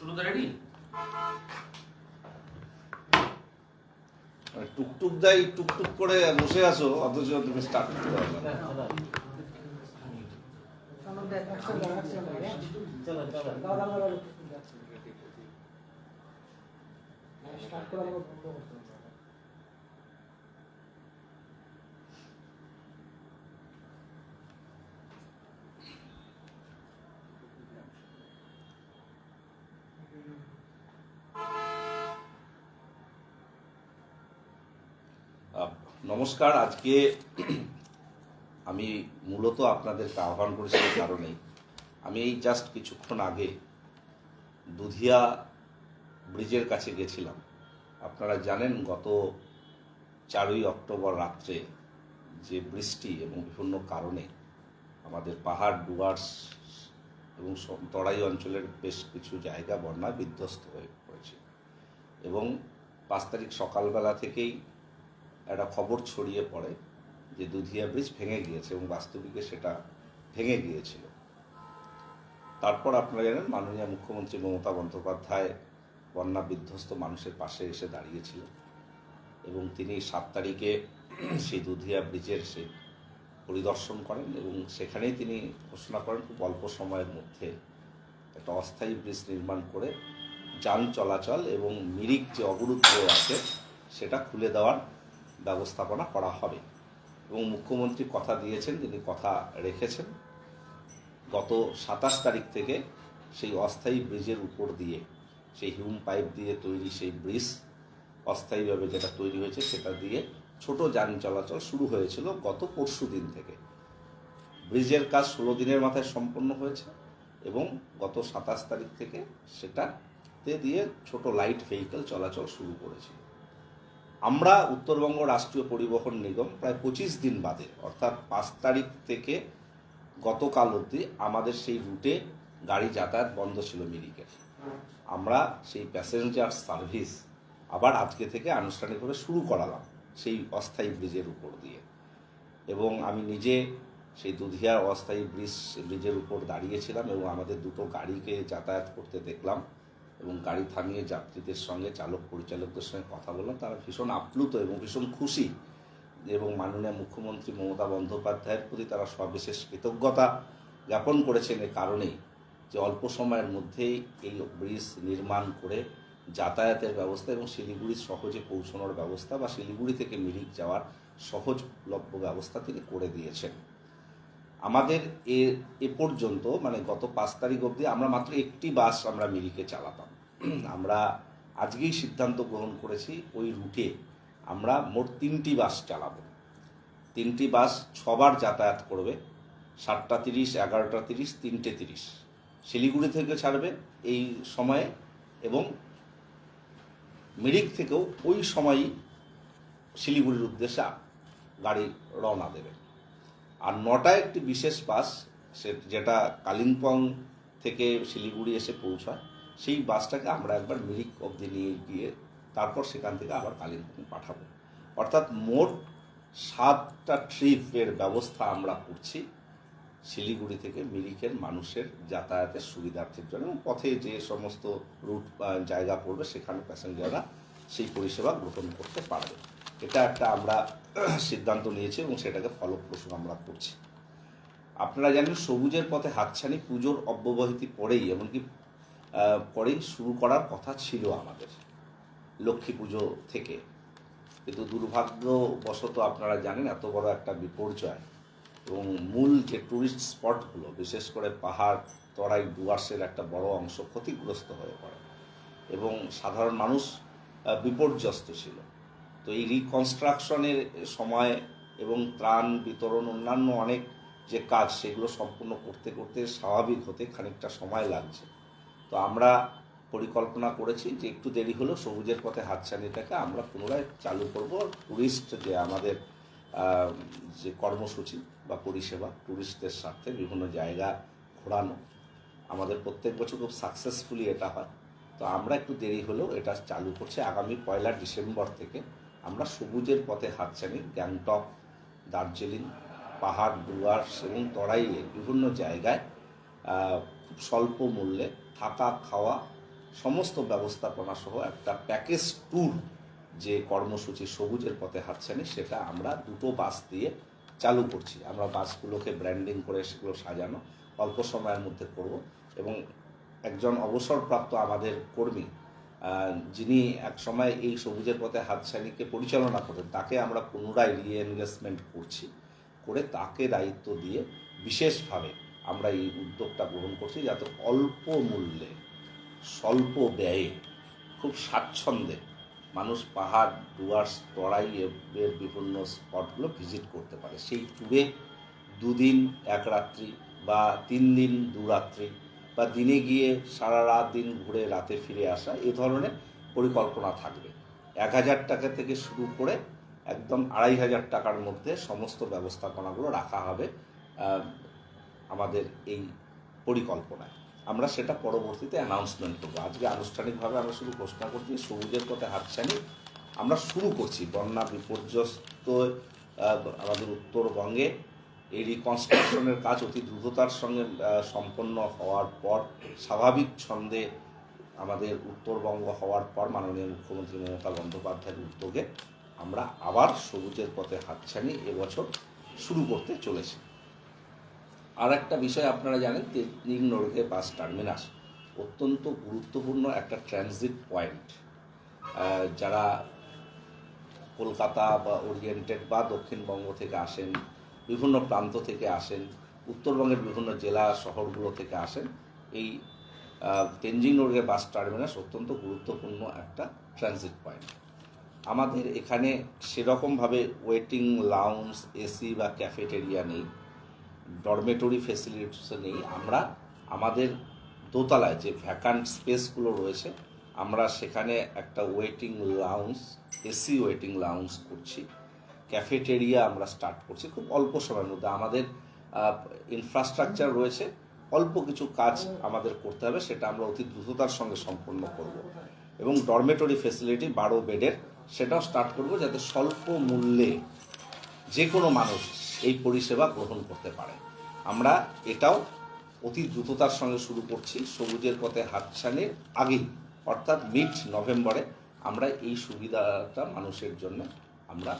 শুরুতে রেডি? মানে টুকটুক দাই টুকটুক করে বসে আছো অথচ তুমি স্টার্ট করতে পারবে না। আহ, নমস্কার, আজকে আমি মূলত আপনাদেরকে আহ্বান করেছি এই কারণেই। আমি এই জাস্ট কিছুক্ষণ আগে দুধিয়া ব্রিজের কাছে গেছিলাম। আপনারা জানেন, গত চারই অক্টোবর রাত্রে যে বৃষ্টি এবং বিভিন্ন কারণে আমাদের পাহাড়, ডুয়ার্স এবং তরাই অঞ্চলের বেশ কিছু জায়গা বন্যায় বিধ্বস্ত হয়ে পড়েছে। এবং পাঁচ তারিখ সকালবেলা থেকেই একটা খবর ছড়িয়ে পড়ে যে দুধিয়া ব্রিজ ভেঙে গিয়েছে এবং বাস্তবিকে সেটা ভেঙে গিয়েছিল। তারপর আপনারা জানেন মাননীয় মুখ্যমন্ত্রী মমতা বন্দ্যোপাধ্যায় বন্যা বিধ্বস্ত মানুষের পাশে এসে দাঁড়িয়েছিলেন এবং তিনি সাত তারিখে সেই দুধিয়া ব্রিজের সেই পরিদর্শন করেন এবং সেখানেই তিনি ঘোষণা করেন খুব অল্প সময়ের মধ্যে একটা অস্থায়ী ব্রিজ নির্মাণ করে যান চলাচল এবং মিরিক যে অবরুদ্ধ আছে সেটা খুলে দেওয়ার ব্যবস্থাপনা করা হবে। এবং মুখ্যমন্ত্রী কথা দিয়েছেন, তিনি কথা রেখেছেন। গত সাতাশ তারিখ থেকে সেই অস্থায়ী ব্রিজের উপর দিয়ে, সেই হিউম পাইপ দিয়ে তৈরি সেই ব্রিজ, অস্থায়ীভাবে যেটা তৈরি হয়েছে সেটা দিয়ে ছোট যান চলাচল শুরু হয়েছিল গত পরশু দিন থেকে। ব্রিজের কাজ ষোলো দিনের মাথায় সম্পন্ন হয়েছে এবং গত সাতাশ তারিখ থেকে সেটাতে দিয়ে ছোট লাইট ভেহিকেল চলাচল শুরু করেছিল আমরা উত্তরবঙ্গ রাষ্ট্রীয় পরিবহন নিগম প্রায় পঁচিশ দিন বাদে, অর্থাৎ পাঁচ তারিখ থেকে গতকাল অবধি আমাদের সেই রুটে গাড়ি যাতায়াত বন্ধ ছিল মিরিকের আমরা সেই প্যাসেঞ্জার সার্ভিস আবার আজকে থেকে আনুষ্ঠানিকভাবে শুরু করালাম সেই অস্থায়ী ব্রিজের উপর দিয়ে। এবং আমি নিজে সেই দুধিয়ার অস্থায়ী ব্রিজ, ব্রিজের উপর দাঁড়িয়েছিলাম এবং আমাদের দুটো গাড়িকে যাতায়াত করতে দেখলাম। এবং গাড়ি থামিয়ে যাত্রীদের সঙ্গে চালক পরিচালকদের সঙ্গে কথা বললাম, তারা ভীষণ আপ্লুত এবং ভীষণ খুশি। এবং মাননীয় মুখ্যমন্ত্রী মমতা বন্দ্যোপাধ্যায়ের প্রতি তারা সবিশেষ কৃতজ্ঞতা জ্ঞাপন করেছেন এ কারণেই যে অল্প সময়ের মধ্যেই এই ব্রিজ নির্মাণ করে যাতায়াতের ব্যবস্থা এবং শিলিগুড়ি সহজে পৌঁছানোর ব্যবস্থা বা শিলিগুড়ি থেকে মিরিক যাওয়ার সহজলভ্য ব্যবস্থা তিনি করে দিয়েছেন। আমাদের এ এ পর্যন্ত মানে গত পাঁচ তারিখ অবধি আমরা মাত্র একটি বাস আমরা মিরিকে চালাতাম। আমরা আজকেই সিদ্ধান্ত গ্রহণ করেছি, ওই রুটে আমরা মোট তিনটি বাস চালাবো। তিনটি বাস ছবার যাতায়াত করবে, সাতটা তিরিশ, এগারোটা তিরিশ, তিনটে তিরিশ। শিলিগুড়ি থেকে ছাড়বে এই সময়ে এবং মিরিক থেকেও ওই সময়ই শিলিগুড়ির উদ্দেশ্যে গাড়ি রওনা দেবে। আর নটা একটি বিশেষ বাস, সে যেটা কালিম্পং থেকে শিলিগুড়ি এসে পৌঁছায়, সেই বাসটাকে আমরা একবার মিরিক অবধি নিয়ে গিয়ে তারপর সেখান থেকে আবার কালিম্পং পাঠাবো। অর্থাৎ মোট সাতটা ট্রিপের ব্যবস্থা আমরা করছি শিলিগুড়ি থেকে মিরিকের মানুষের যাতায়াতের সুবিধার্থের জন্য এবং পথে যে সমস্ত রুট জায়গা পড়বে সেখানে প্যাসেঞ্জাররা সেই পরিষেবা গ্রহণ করতে পারবে। এটা একটা আমরা সিদ্ধান্ত নিয়েছি এবং সেটাকে ফলপ্রসূ আমরা করছি। আপনারা জানেন সবুজের পথে হাতছানি পুজোর অব্যবহিতি পরেই, এমনকি পরেই শুরু করার কথা ছিল আমাদের লক্ষ্মী পুজো থেকে। কিন্তু দুর্ভাগ্যবশত আপনারা জানেন এত বড় একটা বিপর্যয় এবং মূল যে টুরিস্ট স্পটগুলো বিশেষ করে পাহাড়, তরাই ডুয়ার্সের একটা বড় অংশ ক্ষতিগ্রস্ত হয়ে পড়ে এবং সাধারণ মানুষ বিপর্যস্ত ছিল। তো এই রিকনস্ট্রাকশনের সময় এবং ত্রাণ বিতরণ অন্যান্য অনেক যে কাজ, সেগুলো সম্পূর্ণ করতে করতে স্বাভাবিক হতে খানিকটা সময় লাগছে। তো আমরা পরিকল্পনা করেছি যে একটু দেরি হলেও সবুজের পথে হাতছানিটাকে আমরা পুনরায় চালু করব। ট্যুরিস্ট যে আমাদের যে কর্মসূচি বা পরিষেবা ট্যুরিস্টদের স্বার্থে বিভিন্ন জায়গা ঘোরানো, আমাদের প্রত্যেক বছর খুব সাকসেসফুলি এটা হয়। তো আমরা একটু দেরি হলেও এটা চালু করছি আগামী পয়লা ডিসেম্বর থেকে। আমরা সবুজের পথে হাতছানি গ্যাংটক, দার্জিলিং, পাহাড় ডুয়ার্স এবং তরাইয়ের বিভিন্ন জায়গায় খুব স্বল্প মূল্যে থাকা, খাওয়া, সমস্ত ব্যবস্থাপনা সহ একটা প্যাকেজ ট্যুর যে কর্মসূচি সবুজের পথে হাতছানি সেটা আমরা দুটো বাস দিয়ে চালু করছি। আমরা বাসগুলোকে ব্র্যান্ডিং করে সেগুলো সাজানো, অল্প সময়ের মধ্যে করব এবং একজন অবসরপ্রাপ্ত আমাদের কর্মী যিনি এক সময় এই সবুজের পথে হাত হাতছানিকে পরিচালনা করেন, তাকে আমরা পুনরায় রিএনগেজমেন্ট করছি, করে তাকে দায়িত্ব দিয়ে বিশেষভাবে আমরা এই উদ্যোগটা গ্রহণ করছি যাতে অল্প মূল্যে, স্বল্প ব্যয়ে, খুব স্বাচ্ছন্দ্যে মানুষ পাহাড় ডুয়ার্স তরাই এর বিভিন্ন স্পটগুলো ভিজিট করতে পারে। সেই ট্যুরে দুদিন, এক রাত্রি বা তিন দিন দু রাত্রি বা দিনে গিয়ে সারা রাত দিন ঘুরে রাতে ফিরে আসা, এ ধরনের পরিকল্পনা থাকবে। এক হাজার টাকা থেকে শুরু করে একদম আড়াই হাজার টাকার মধ্যে সমস্ত ব্যবস্থাপনাগুলো রাখা হবে আমাদের এই পরিকল্পনায়। আমরা সেটা পরবর্তীতে অ্যানাউন্সমেন্ট করব। আজকে আনুষ্ঠানিকভাবে আমরা শুধু ঘোষণা করছি, সবুজের পথে হাতছানি। আমরা শুরু করছি, বন্যা বিপর্যস্ত আমাদের উত্তরবঙ্গে এই রিকনস্ট্রাকশনের কাজ অতি দ্রুততার সঙ্গে সম্পন্ন হওয়ার পর স্বাভাবিক ছন্দে আমাদের উত্তরবঙ্গ হওয়ার পর মাননীয় মুখ্যমন্ত্রী মমতা বন্দ্যোপাধ্যায়ের উদ্যোগে আমরা আবার সবুজের পথে হাতছানি এবছর শুরু করতে চলেছি। আর একটা বিষয় আপনারা জানেন তেজনিং নরগে বাস টার্মিনাস অত্যন্ত গুরুত্বপূর্ণ একটা ট্রানজিট পয়েন্ট যারা কলকাতা বা ওরিয়েন্টেড বা দক্ষিণবঙ্গ থেকে আসেন বিভিন্ন প্রান্ত থেকে আসেন, উত্তরবঙ্গের বিভিন্ন জেলা শহরগুলো থেকে আসেন। এই তেনজিং নরগে বাস টার্মিনাস অত্যন্ত গুরুত্বপূর্ণ একটা ট্রানজিট পয়েন্ট আমাদের এখানে সেরকমভাবে ওয়েটিং লাউঞ্জ এসি বা ক্যাফেটেরিয়া নেই ডরমেটরি ফেসিলিটিস নেই। আমরা আমাদের দোতলায় যে ভ্যাকান্ট স্পেসগুলো রয়েছে, আমরা সেখানে একটা waiting lounge AC waiting lounge করছি। ক্যাফেটেরিয়া আমরা স্টার্ট করছি, খুব অল্প সময়ের মধ্যে। আমাদের ইনফ্রাস্ট্রাকচার রয়েছে, অল্প কিছু কাজ আমাদের করতে হবে, সেটা আমরা অতি দ্রুততার সঙ্গে সম্পন্ন করব। এবং ডরমেটরি ফেসিলিটি বারো বেডের, সেটাও স্টার্ট করব যাতে স্বল্প মূল্যে যে কোনো মানুষ এই পরিষেবা গ্রহণ করতে পারে। আমরা এটাও অতি দ্রুততার সঙ্গে শুরু করছি, সবুজের পথে হাতছানির আগেই, অর্থাৎ মিড নভেম্বরে আমরা এই সুবিধাটা মানুষের জন্য আমরা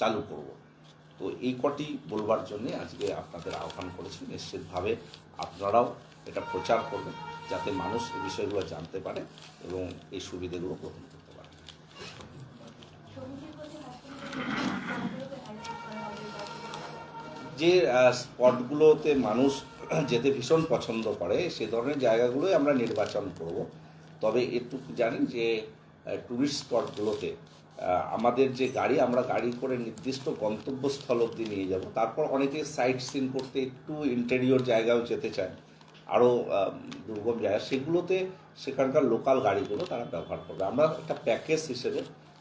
চালু করব। তো এই কটি বলবার জন্যে আজকে আপনাদের আহ্বান করেছি, নিশ্চিতভাবে আপনারাও এটা প্রচার করবেন, যাতে মানুষ এই বিষয়গুলো জানতে পারে এবং এই সুবিধেগুলো গ্রহণ করতে পারে। যে স্পটগুলোতে মানুষ যেতে ভীষণ পছন্দ করে, সে ধরনের জায়গাগুলোই আমরা নির্বাচন করব। তবে একটু জানেন যে ট্যুরিস্ট স্পটগুলোতে আমাদের যে গাড়ি, আমরা গাড়ি করে নির্দিষ্ট গন্তব্যস্থল অবধি নিয়ে যাব। তারপর অনেকে সাইট সিন করতে একটু ইন্টেরিয়র জায়গাও যেতে চায় আরও দুর্গম জায়গা। সেগুলোতে সেখানকার লোকাল গাড়িগুলো তারা ব্যবহার করবে। আমরা একটা প্যাকেজ হিসেবে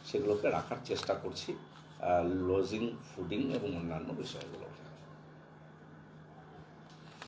সেগুলোকে রাখার চেষ্টা করছি লজিং ফুডিং এবং অন্যান্য বিষয়গুলো